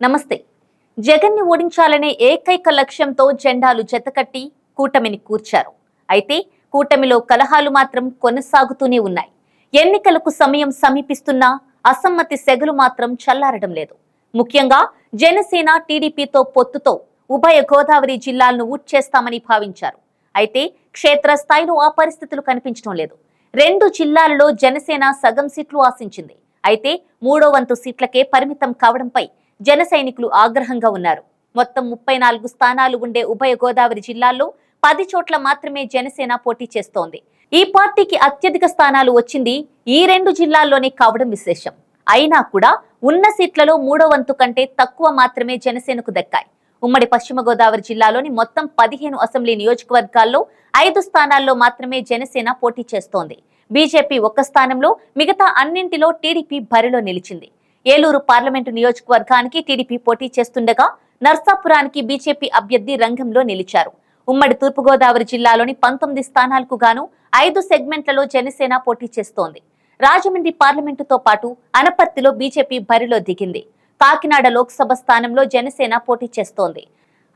నమస్తే. జగన్ని ఓడించాలనే ఏకైక లక్ష్యంతో జెండాలు జతకట్టి కూటమిని కూర్చారు. అయితే కూటమిలో కలహాలు మాత్రం కొనసాగుతూనే ఉన్నాయి. ఎన్నికలకు సమయం సమీపిస్తున్నా అసమ్మతి సెగలు మాత్రం చల్లారడం లేదు. ముఖ్యంగా జనసేన టీడీపీతో పొత్తుతో ఉభయ గోదావరి జిల్లాలను ఊడ్చేస్తామని భావించారు. అయితే క్షేత్రస్థాయిలో ఆ పరిస్థితులు కనిపించడం లేదు. రెండు జిల్లాలలో జనసేన సగం సీట్లు ఆశించింది. అయితే మూడో వంతు సీట్లకే పరిమితం కావడంపై జన సైనికులు ఆగ్రహంగా ఉన్నారు. మొత్తం ముప్పై నాలుగు స్థానాలు ఉండే ఉభయ గోదావరి జిల్లాల్లో పది చోట్ల మాత్రమే జనసేన పోటీ చేస్తోంది. ఈ పార్టీకి అత్యధిక స్థానాలు వచ్చింది ఈ రెండు జిల్లాల్లోనే కావడం విశేషం. అయినా కూడా ఉన్న సీట్లలో మూడో వంతు కంటే తక్కువ మాత్రమే జనసేనకు దక్కాయి. ఉమ్మడి పశ్చిమ గోదావరి జిల్లాలోని మొత్తం పదిహేను అసెంబ్లీ నియోజకవర్గాల్లో ఐదు స్థానాల్లో మాత్రమే జనసేన పోటీ చేస్తోంది. బీజేపీ ఒక్క స్థానంలో మిగతా అన్నింటిలో టీడీపీ బరిలో నిలిచింది. ఏలూరు పార్లమెంటు నియోజకవర్గానికి టీడీపీ పోటీ చేస్తుండగా నర్సాపురానికి బీజేపీ అభ్యర్థి రంగంలో నిలిచారు. ఉమ్మడి తూర్పుగోదావరి జిల్లాలోని పంతొమ్మిది స్థానాలకు గాను ఐదు సెగ్మెంట్లలో జనసేన పోటీ చేస్తోంది. రాజమండ్రి పార్లమెంటుతో పాటు అనపర్తిలో బీజేపీ బరిలో దిగింది. కాకినాడ లోక్సభ స్థానంలో జనసేన పోటీ చేస్తోంది.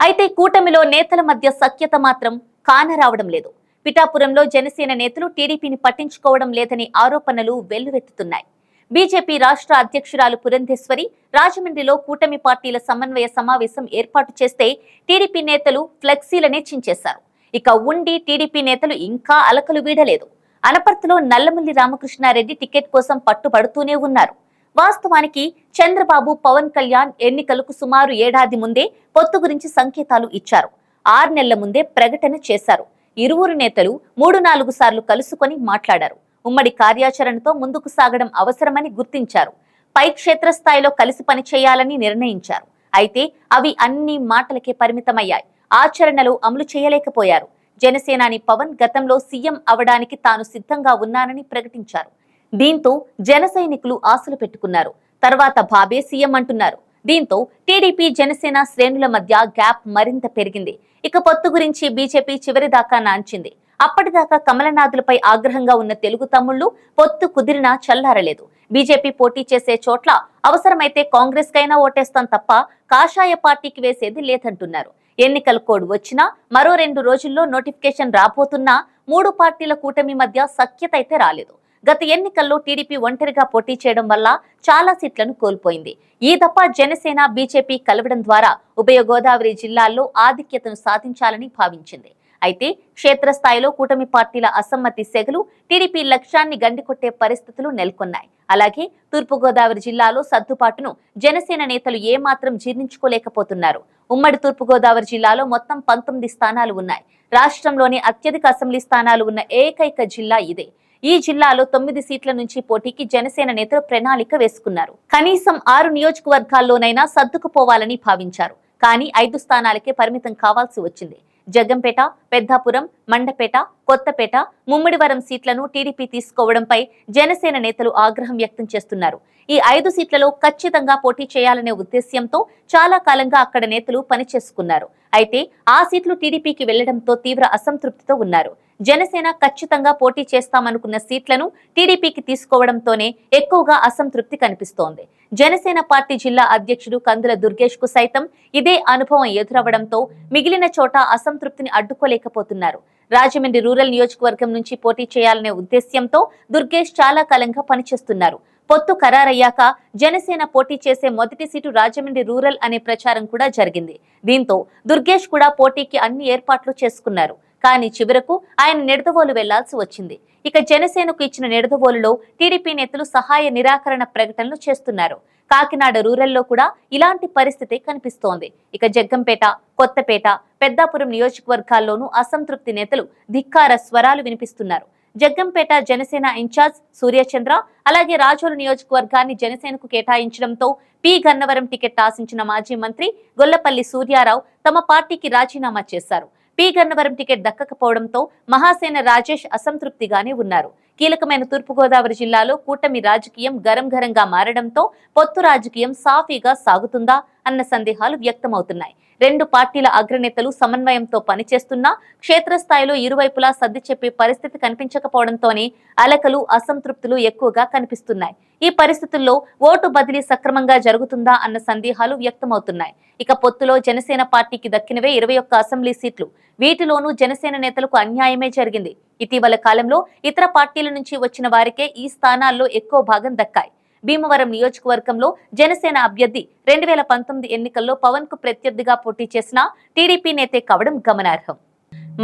అయితే కూటమిలో నేతల మధ్య సఖ్యత మాత్రం కానరావడం లేదు. పిఠాపురంలో జనసేన నేతలు టీడీపీని పట్టించుకోవడం లేదని ఆరోపణలు వెల్లువెత్తుతున్నాయి. బీజేపీ రాష్ట్ర అధ్యక్షురాలు పురంధేశ్వరి రాజమండ్రిలో కూటమి పార్టీల సమన్వయ సమావేశం ఏర్పాటు చేస్తే టీడీపీ నేతలు ఫ్లెక్సీలనే చించేశారు. ఇక ఉండి టీడీపీ నేతలు ఇంకా అలకలు వీడలేదు. అనపర్తిలో నల్లమల్లి రామకృష్ణారెడ్డి టికెట్ కోసం పట్టుబడుతూనే ఉన్నారు. వాస్తవానికి చంద్రబాబు పవన్ కళ్యాణ్ ఎన్నికలకు సుమారు ఏడాది ముందే పొత్తు గురించి సంకేతాలు ఇచ్చారు. ఆరు నెలల ముందే ప్రకటన చేశారు. ఇరువురు నేతలు మూడు నాలుగు సార్లు కలుసుకొని మాట్లాడారు. ఉమ్మడి కార్యాచరణతో ముందుకు సాగడం అవసరమని గుర్తించారు. పై క్షేత్రస్థాయిలో కలిసి పనిచేయాలని నిర్ణయించారు. అయితే అవి అన్ని మాటలకే పరిమితమయ్యాయి. ఆచరణలో అమలు చేయలేకపోయారు. జనసేనాని పవన్ గతంలో సీఎం అవడానికి తాను సిద్ధంగా ఉన్నానని ప్రకటించారు. దీంతో జన సైనికులు ఆశలు పెట్టుకున్నారు. తర్వాత బాబే సీఎం అంటున్నారు. దీంతో టీడీపీ జనసేన శ్రేణుల మధ్య గ్యాప్ మరింత పెరిగింది. ఇక పొత్తు గురించి బీజేపీ చివరిదాకా నాంచింది. అప్పటిదాకా కమలనాథులపై ఆగ్రహంగా ఉన్న తెలుగు తమ్ముళ్ళు పొత్తు కుదిరినా చల్లారలేదు. బీజేపీ పోటీ చేసే చోట్ల అవసరమైతే కాంగ్రెస్ కైనా ఓటేస్తాం తప్ప కాషాయ పార్టీకి వేసేది లేదంటున్నారు. ఎన్నికల కోడ్ వచ్చినా మరో రెండు రోజుల్లో నోటిఫికేషన్ రాబోతున్నా మూడు పార్టీల కూటమి మధ్య సఖ్యత అయితే రాలేదు. గత ఎన్నికల్లో టీడీపీ ఒంటరిగా పోటీ చేయడం వల్ల చాలా సీట్లను కోల్పోయింది. ఈ దఫా జనసేన బీజేపీ కలవడం ద్వారా ఉభయ గోదావరి జిల్లాల్లో ఆధిక్యతను సాధించాలని భావించింది. అయితే క్షేత్రస్థాయిలో కూటమి పార్టీల అసమ్మతి సెగలు టీడీపీ లక్ష్యాన్ని గండికొట్టే పరిస్థితులు నెలకొన్నాయి. అలాగే తూర్పుగోదావరి జిల్లాలో సర్దుబాటును జనసేన నేతలు ఏమాత్రం జీర్ణించుకోలేకపోతున్నారు. ఉమ్మడి తూర్పుగోదావరి జిల్లాలో మొత్తం పంతొమ్మిది స్థానాలు ఉన్నాయి. రాష్ట్రంలోని అత్యధిక అసెంబ్లీ స్థానాలు ఉన్న ఏకైక జిల్లా ఇదే. ఈ జిల్లాలో తొమ్మిది సీట్ల నుంచి పోటీకి జనసేన నేతలు ప్రణాళిక వేసుకున్నారు. కనీసం ఆరు నియోజకవర్గాల్లోనైనా సర్దుకుపోవాలని భావించారు. కానీ ఐదు స్థానాలకే పరిమితం కావాల్సి వచ్చింది. జగ్గంపేట పెద్దాపురం మండపేట కొత్తపేట ముమ్మిడివరం సీట్లను టీడీపీ తీసుకోవడంపై జనసేన నేతలు ఆగ్రహం వ్యక్తం చేస్తున్నారు. ఈ ఐదు సీట్లలో ఖచ్చితంగా పోటీ చేయాలనే ఉద్దేశ్యంతో చాలా కాలంగా అక్కడ నేతలు పనిచేసుకున్నారు. అయితే ఆ సీట్లు టీడీపీకి వెళ్ళడంతో తీవ్ర అసంతృప్తితో ఉన్నారు. జనసేన ఖచ్చితంగా పోటీ చేస్తామనుకున్న సీట్లను టీడీపీకి తీసుకోవడంతోనే ఎక్కువగా అసంతృప్తి కనిపిస్తోంది. జనసేన పార్టీ జిల్లా అధ్యక్షుడు కందుల దుర్గేష్కు సైతం ఇదే అనుభవం ఎదురవడంతో మిగిలిన చోట అసంతృప్తిని అడ్డుకోలేకపోతున్నారు. రాజమండ్రి రూరల్ నియోజకవర్గం నుంచి పోటీ చేయాలనే ఉద్దేశ్యంతో దుర్గేష్ చాలా కాలంగా పనిచేస్తున్నారు. పొత్తు ఖరారయ్యాక జనసేన పోటీ చేసే మొదటి సీటు రాజమండ్రి రూరల్ అనే ప్రచారం కూడా జరిగింది. దీంతో దుర్గేష్ కూడా పోటీకి అన్ని ఏర్పాట్లు చేసుకున్నారు. కానీ చివరకు ఆయన నిడదవోలు వెళ్ళాల్సి వచ్చింది. ఇక జనసేనకు ఇచ్చిన నిడదవోలులో టీడీపీ నేతలు సహాయ నిరాకరణ ప్రకటనలు చేస్తున్నారు. కాకినాడ రూరల్లో కూడా ఇలాంటి పరిస్థితి కనిపిస్తోంది. ఇక జగ్గంపేట కొత్తపేట పెద్దాపురం నియోజకవర్గాల్లోనూ అసంతృప్తి నేతలు ధిక్కార స్వరాలు వినిపిస్తున్నారు. జగ్గంపేట జనసేన ఇన్ఛార్జ్ సూర్యచంద్ర అలాగే రాజోలు నియోజకవర్గాన్ని జనసేనకు కేటాయించడంతో పి. గన్నవరం టికెట్ ఆశించిన మాజీ మంత్రి గొల్లపల్లి సూర్యారావు తమ పార్టీకి రాజీనామా చేశారు. పి గన్నవరం టికెట్ దక్కకపోవడంతో మహాసేన రాజేష్ అసంతృప్తిగానే ఉన్నారు. కీలకమైన తూర్పుగోదావరి జిల్లాలో కూటమి రాజకీయం గరం గరంగా మారడంతో పొత్తు రాజకీయం సాఫీగా సాగుతుందా అన్న సందేహాలు వ్యక్తమవుతున్నాయి. రెండు పార్టీల అగ్రనేతలు సమన్వయంతో పనిచేస్తున్నా క్షేత్రస్థాయిలో ఇరువైపులా సర్ది చెప్పే పరిస్థితి కనిపించకపోవడంతోనే అలకలు అసంతృప్తులు ఎక్కువగా కనిపిస్తున్నాయి. ఈ పరిస్థితుల్లో ఓటు బదిలీ సక్రమంగా జరుగుతుందా అన్న సందేహాలు వ్యక్తమవుతున్నాయి. ఇక పొత్తులో జనసేన పార్టీకి దక్కినవే ఇరవై ఒక్క అసెంబ్లీ సీట్లు. వీటిలోనూ జనసేన నేతలకు అన్యాయమే జరిగింది. ఇటీవల కాలంలో ఇతర పార్టీల నుంచి వచ్చిన వారికే ఈ స్థానాల్లో ఎక్కువ భాగం దక్కాయి. భీమవరం నియోజకవర్గంలో జనసేన అభ్యర్థి రెండు వేల పంతొమ్మిది ఎన్నికల్లో పవన్కు ప్రత్యర్థిగా పోటీ చేసిన టీడీపీ నేతే కావడం గమనార్హం.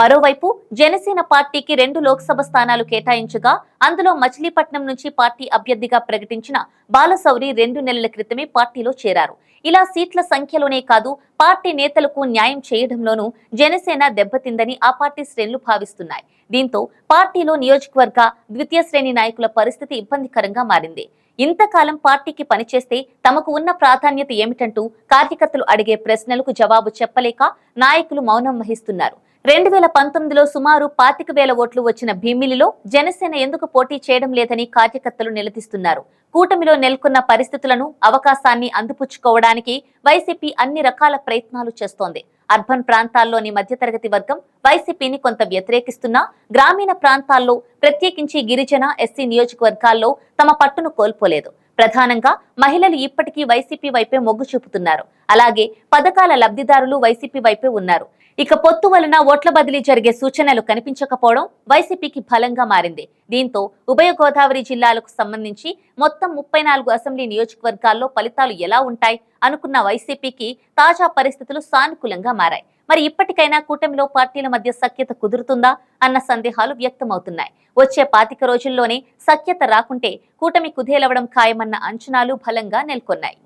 మరోవైపు జనసేన పార్టీకి రెండు లోక్సభ స్థానాలు కేటాయించగా అందులో మచిలీపట్నం నుంచి పార్టీ అభ్యర్థిగా ప్రకటించిన బాలసౌరి రెండు నెలల క్రితమే పార్టీలో చేరారు. ఇలా సీట్ల సంఖ్యలోనే కాదు పార్టీ నేతలకు న్యాయం చేయడంలోనూ జనసేన దెబ్బతిందని ఆ పార్టీ శ్రేణులు భావిస్తున్నాయి. దీంతో పార్టీలో నియోజకవర్గ ద్వితీయ శ్రేణి నాయకుల పరిస్థితి ఇబ్బందికరంగా మారింది. ఇంతకాలం పార్టీకి పనిచేస్తే తమకు ఉన్న ప్రాధాన్యత ఏమిటంటూ కార్యకర్తలు అడిగే ప్రశ్నలకు జవాబు చెప్పలేక నాయకులు మౌనం వహిస్తున్నారు. రెండు వేల పంతొమ్మిదిలో సుమారు పాతిక వేల ఓట్లు వచ్చిన భీమిలిలో జనసేన ఎందుకు పోటీ చేయడం లేదని కార్యకర్తలు నిలదీస్తున్నారు. కూటమిలో నెలకొన్న పరిస్థితులను అవకాశాన్ని అందిపుచ్చుకోవడానికి వైసీపీ అన్ని రకాల ప్రయత్నాలు చేస్తోంది. అర్బన్ ప్రాంతాల్లోని మధ్యతరగతి వర్గం వైసీపీని కొంత వ్యతిరేకిస్తున్నా గ్రామీణ ప్రాంతాల్లో ప్రత్యేకించి గిరిజన ఎస్సీ నియోజకవర్గాల్లో తమ పట్టును కోల్పోలేదు. ప్రధానంగా మహిళలు ఇప్పటికీ వైసీపీ వైపే మొగ్గు చూపుతున్నారు. అలాగే పథకాల లబ్ధిదారులు వైసీపీ వైపే ఉన్నారు. ఇక పొత్తు వలన ఓట్ల బదిలీ జరిగే సూచనలు కనిపించకపోవడం వైసీపీకి బలంగా మారింది. దీంతో ఉభయ గోదావరి జిల్లాలకు సంబంధించి మొత్తం ముప్పై నాలుగు అసెంబ్లీ నియోజకవర్గాల్లో ఫలితాలు ఎలా ఉంటాయి అనుకున్న వైసీపీకి తాజా పరిస్థితులు సానుకూలంగా మారాయి. మరి ఇప్పటికైనా కూటమిలో పార్టీల మధ్య సఖ్యత కుదురుతుందా అన్న సందేహాలు వ్యక్తమవుతున్నాయి. వచ్చే పాతిక రోజుల్లోనే సఖ్యత రాకుంటే కూటమి కుదేలవడం ఖాయమన్న అంచనాలు బలంగా నెలకొన్నాయి.